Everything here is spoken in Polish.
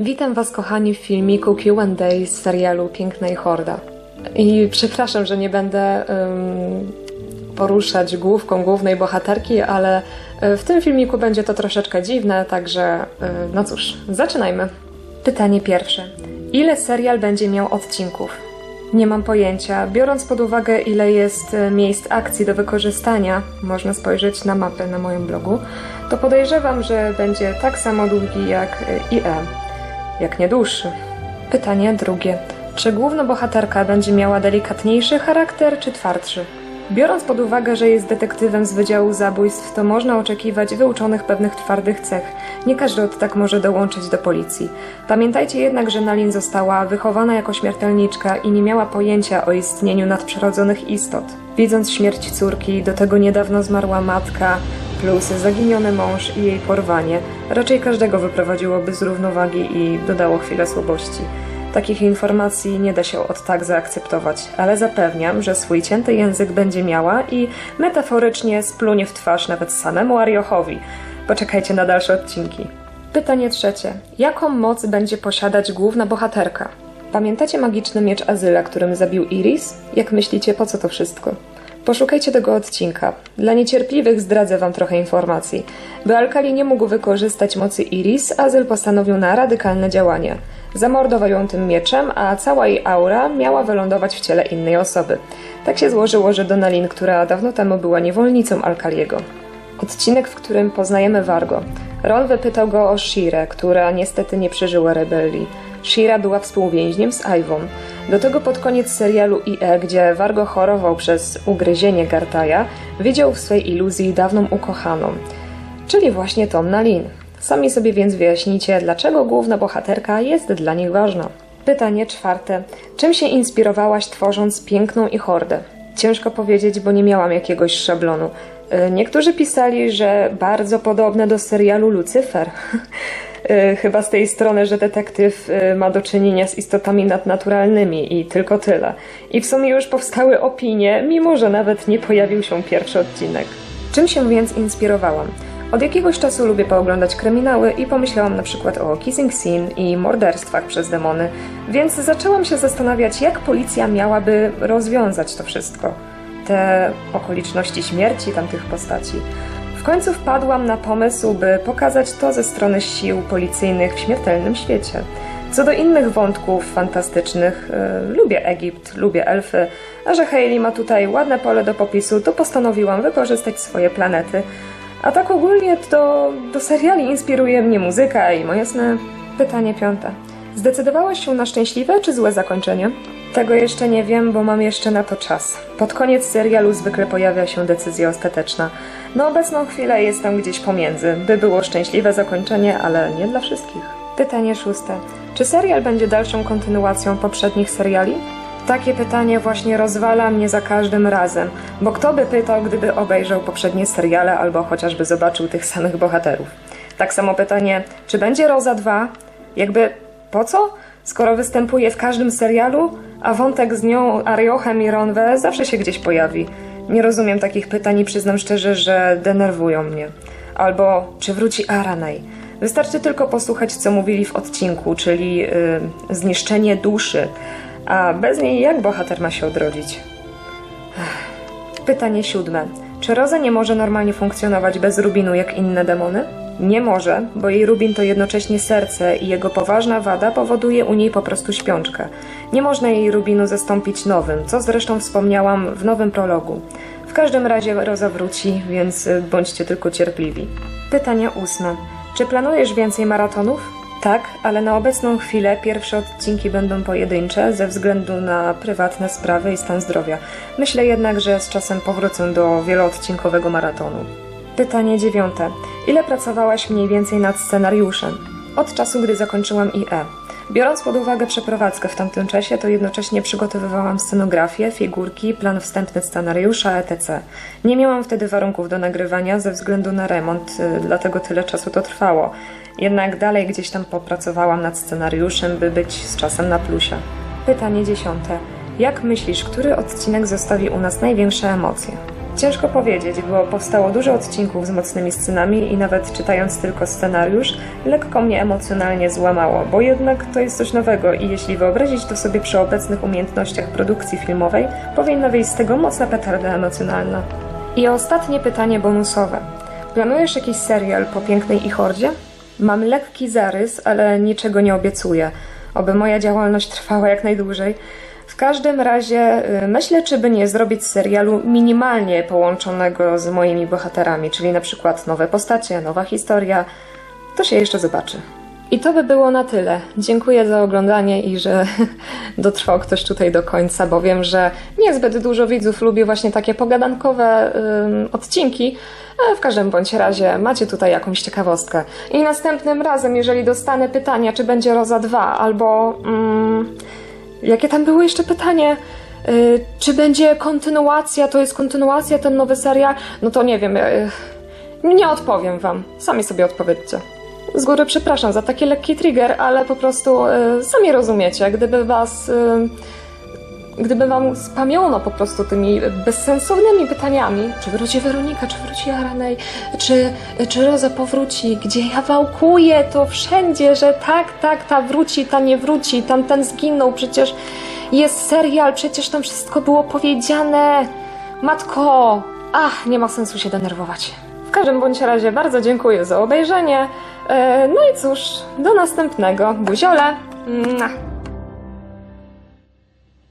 Witam Was, kochani, w filmiku QA z serialu Piękna i Horda. I przepraszam, że nie będę ym, poruszać główką głównej bohaterki, ale y, w tym filmiku będzie to troszeczkę dziwne, także y, no cóż, zaczynajmy. Pytanie pierwsze. Ile serial będzie miał odcinków? Nie mam pojęcia. Biorąc pod uwagę, ile jest e, miejsc akcji do wykorzystania, można spojrzeć na mapę na moim blogu, to podejrzewam, że będzie tak samo długi jak e, IE, jak nie dłuższy. Pytanie drugie. Czy główna bohaterka będzie miała delikatniejszy charakter czy twardszy? Biorąc pod uwagę, że jest detektywem z Wydziału Zabójstw, to można oczekiwać wyuczonych pewnych twardych cech. Nie każdy od tak może dołączyć do policji. Pamiętajcie jednak, że Nalin została wychowana jako śmiertelniczka i nie miała pojęcia o istnieniu nadprzyrodzonych istot. Widząc śmierć córki, do tego niedawno zmarła matka, plus zaginiony mąż i jej porwanie, raczej każdego wyprowadziłoby z równowagi i dodało chwilę słabości. Takich informacji nie da się od tak zaakceptować, ale zapewniam, że swój cięty język będzie miała i metaforycznie splunie w twarz nawet samemu Ariochowi. Poczekajcie na dalsze odcinki. Pytanie trzecie. Jaką moc będzie posiadać główna bohaterka? Pamiętacie magiczny miecz Azyla, którym zabił Iris? Jak myślicie, po co to wszystko? Poszukajcie tego odcinka. Dla niecierpliwych zdradzę wam trochę informacji. By Alkali nie mógł wykorzystać mocy Iris, Azyl postanowił na radykalne działanie. Zamordował ją tym mieczem, a cała jej aura miała wylądować w ciele innej osoby. Tak się złożyło, że Donalin, która dawno temu była niewolnicą Alkaliego. Odcinek, w którym poznajemy Wargo. Ron wypytał go o Shirę, która niestety nie przeżyła rebelii. Shira była współwięźniem z Ivą. Do tego pod koniec serialu IE, gdzie Wargo chorował przez ugryzienie Gartaja, widział w swej iluzji dawną ukochaną, czyli właśnie Tom Nalin. Sami sobie więc wyjaśnicie, dlaczego główna bohaterka jest dla nich ważna. Pytanie czwarte. Czym się inspirowałaś tworząc Piękną i Hordę? Ciężko powiedzieć, bo nie miałam jakiegoś szablonu. Y, Niektórzy pisali, że bardzo podobne do serialu Lucyfer. Y, Chyba z tej strony, że detektyw y, ma do czynienia z istotami nadnaturalnymi i tylko tyle. I w sumie już powstały opinie, mimo że nawet nie pojawił się pierwszy odcinek. Czym się więc inspirowałam? Od jakiegoś czasu lubię pooglądać kryminały i pomyślałam na przykład o kissing scene i morderstwach przez demony, więc zaczęłam się zastanawiać, jak policja miałaby rozwiązać to wszystko. Te okoliczności śmierci tamtych postaci. Końcu wpadłam na pomysł, by pokazać to ze strony sił policyjnych w śmiertelnym świecie. Co do innych wątków fantastycznych, y, lubię Egipt, lubię elfy, a że Hayley ma tutaj ładne pole do popisu, to postanowiłam wykorzystać swoje planety. A tak ogólnie to do seriali inspiruje mnie muzyka i moje sny. Pytanie piąte. Zdecydowałaś się na szczęśliwe czy złe zakończenie? Tego jeszcze nie wiem, bo mam jeszcze na to czas. Pod koniec serialu zwykle pojawia się decyzja ostateczna. Na obecną chwilę jestem gdzieś pomiędzy, by było szczęśliwe zakończenie, ale nie dla wszystkich. Pytanie szóste. Czy serial będzie dalszą kontynuacją poprzednich seriali? Takie pytanie właśnie rozwala mnie za każdym razem, bo kto by pytał, gdyby obejrzał poprzednie seriale albo chociażby zobaczył tych samych bohaterów? Tak samo pytanie, czy będzie Roza 2? Jakby po co? Skoro występuje w każdym serialu, a wątek z nią, Ariochem i Ronwe zawsze się gdzieś pojawi. Nie rozumiem takich pytań i przyznam szczerze, że denerwują mnie. Albo czy wróci Aranej? Wystarczy tylko posłuchać, co mówili w odcinku, czyli yy, zniszczenie duszy. A bez niej jak bohater ma się odrodzić? Pytanie siódme. Czy Roza nie może normalnie funkcjonować bez Rubinu jak inne demony? Nie może, bo jej Rubin to jednocześnie serce i jego poważna wada powoduje u niej po prostu śpiączkę. Nie można jej Rubinu zastąpić nowym, co zresztą wspomniałam w nowym prologu. W każdym razie Roza wróci, więc y, bądźcie tylko cierpliwi. Pytanie ósme. Czy planujesz więcej maratonów? Tak, ale na obecną chwilę pierwsze odcinki będą pojedyncze ze względu na prywatne sprawy i stan zdrowia. Myślę jednak, że z czasem powrócę do wieloodcinkowego maratonu. Pytanie dziewiąte. Ile pracowałaś mniej więcej nad scenariuszem? Od czasu, gdy zakończyłam IE. Biorąc pod uwagę przeprowadzkę w tamtym czasie, to jednocześnie przygotowywałam scenografię, figurki, plan wstępny scenariusza, etc. Nie miałam wtedy warunków do nagrywania ze względu na remont, y, dlatego tyle czasu to trwało. Jednak dalej gdzieś tam popracowałam nad scenariuszem, by być z czasem na plusie. Pytanie dziesiąte. Jak myślisz, który odcinek zostawi u nas największe emocje? Ciężko powiedzieć, bo powstało dużo odcinków z mocnymi scenami i nawet czytając tylko scenariusz, lekko mnie emocjonalnie złamało, bo jednak to jest coś nowego i jeśli wyobrazić to sobie przy obecnych umiejętnościach produkcji filmowej, powinna wyjść z tego mocna petarda emocjonalna. I ostatnie pytanie bonusowe. Planujesz jakiś serial po Pięknej i Hordzie? Mam lekki zarys, ale niczego nie obiecuję. Oby moja działalność trwała jak najdłużej. W każdym razie y, myślę, czy by nie zrobić serialu minimalnie połączonego z moimi bohaterami, czyli na przykład nowe postacie, nowa historia. To się jeszcze zobaczy. I to by było na tyle. Dziękuję za oglądanie i że dotrwał ktoś tutaj do końca, bo wiem, że niezbyt dużo widzów lubi właśnie takie pogadankowe ym, odcinki. Ale w każdym bądź razie macie tutaj jakąś ciekawostkę. I następnym razem, jeżeli dostanę pytania, czy będzie Roza 2 albo. Mm, Jakie tam było jeszcze pytanie? Y, czy będzie kontynuacja? To jest kontynuacja, ten nowy serial? No to nie wiem. y, nie odpowiem wam. Sami sobie odpowiedzcie. Z góry przepraszam za taki lekki trigger, ale po prostu y, sami rozumiecie. Gdyby was. Gdyby wam spamiono po prostu tymi bezsensownymi pytaniami, czy wróci Weronika, czy wróci Aranej, czy, czy Roza powróci, gdzie ja wałkuję to wszędzie, że tak, tak, ta wróci, ta nie wróci, tamten zginął, przecież jest serial, przecież tam wszystko było powiedziane. Matko, ach, nie ma sensu się denerwować. W każdym bądź razie bardzo dziękuję za obejrzenie. E, No i cóż, do następnego. Buziole!